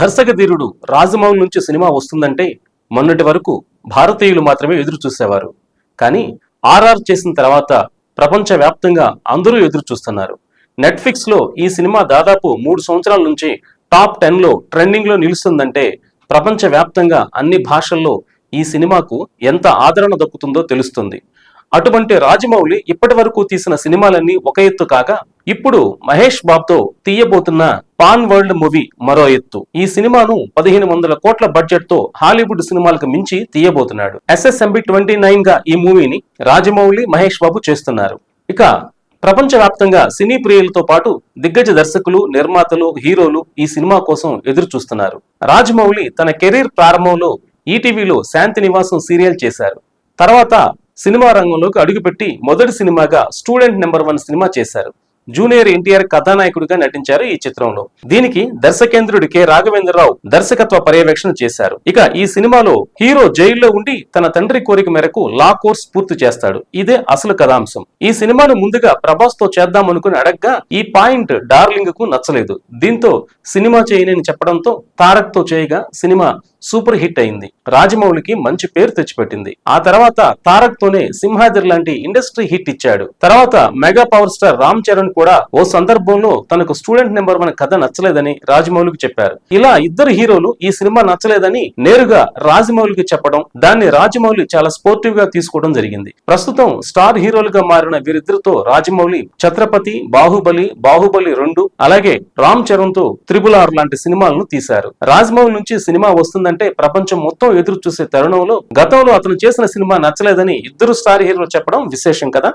దర్శక ధీరుడు రాజమౌళి నుంచి సినిమా వస్తుందంటే మొన్నటి వరకు భారతీయులు మాత్రమే ఎదురు చూసేవారు. కానీ ఆర్ఆర్ చేసిన తర్వాత ప్రపంచవ్యాప్తంగా అందరూ ఎదురు చూస్తున్నారు. నెట్ఫ్లిక్స్లో ఈ సినిమా దాదాపు మూడు సంవత్సరాల నుంచి టాప్ టెన్లో ట్రెండింగ్లో నిలుస్తుందంటే ప్రపంచవ్యాప్తంగా అన్ని భాషల్లో ఈ సినిమాకు ఎంత ఆదరణ దక్కుతుందో తెలుస్తుంది. అటువంటి రాజమౌళి ఇప్పటి వరకు తీసిన సినిమాలన్నీ ఒక ఎత్తు కాగా ఇప్పుడు మహేష్ బాబుతో తీయబోతున్న పాన్ వరల్డ్ మూవీ మరో ఎత్తు. ఈ సినిమాను పదిహేను వందల కోట్ల బడ్జెట్తో హాలీవుడ్ సినిమాలకు మించి తీయబోతున్నాడు. ఎస్ఎస్ఎంబి ట్వంటీ నైన్గా ఈ మూవీని రాజమౌళి మహేష్ బాబు చేస్తున్నారు. ఇక ప్రపంచవ్యాప్తంగా సినీ ప్రియులతో పాటు దిగ్గజ దర్శకులు నిర్మాతలు హీరోలు ఈ సినిమా కోసం ఎదురు చూస్తున్నారు రాజమౌళి తన కెరీర్ ప్రారంభంలో ఈటీవీలో శాంతి నివాసం సీరియల్ చేశారు. తర్వాత సినిమా రంగంలోకి అడుగుపెట్టి మొదటి సినిమాగా స్టూడెంట్ నెంబర్ వన్ సినిమా చేశారు. జూనియర్ ఎన్టీఆర్ కథానాయకుడిగా నటించారు ఈ చిత్రంలో. దీనికి దర్శకేంద్రుడు కె. రాఘవేంద్రరావు దర్శకత్వ పర్యవేక్షణ చేశారు. ఇక ఈ సినిమాలో హీరో జైల్లో ఉండి తన తండ్రి కోరిక మేరకు లా కోర్స్ పూర్తి చేస్తాడు. ఇదే అసలు కథాంశం. ఈ సినిమాను ముందుగా ప్రభాస్తో చేద్దాం అనుకుని అడగ్గా ఈ పాయింట్ డార్లింగ్కు నచ్చలేదు. దీంతో సినిమా చేయనని చెప్పడంతో తారక్తో చేయగా సినిమా సూపర్ హిట్ అయింది. రాజమౌళికి మంచి పేరు తెచ్చిపెట్టింది. ఆ తర్వాత తారక్ తోనే సింహాద్రి లాంటి ఇండస్ట్రీ హిట్ ఇచ్చాడు. తర్వాత mega power star Ram Charan కూడా ఓ సందర్భంలో తనకు స్టూడెంట్ నెంబర్ వన్ కథ నచ్చలేదని రాజమౌళికి చెప్పారు. ఇలా ఇద్దరు హీరోలు ఈ సినిమా నచ్చలేదని నేరుగా రాజమౌళికి చెప్పడం దాన్ని రాజమౌళి చాలా స్పోర్టివ్గా తీసుకోవడం జరిగింది. ప్రస్తుతం స్టార్ హీరోలుగా మారిన వీరిద్దరితో రాజమౌళి ఛత్రపతి బాహుబలి బాహుబలి రెండు అలాగే రామ్ చరణ్తో త్రిబుల్ ఆర్ లాంటి సినిమాలను తీశారు. రాజమౌళి నుంచి సినిమా వస్తుందని వస్తుందంటే ప్రపంచం మొత్తం ఎదురు చూసే తరుణంలో గతంలో అతను చేసిన సినిమా నచ్చలేదని ఇద్దరు స్టార్ హీరోలు చెప్పడం విశేషం కదా?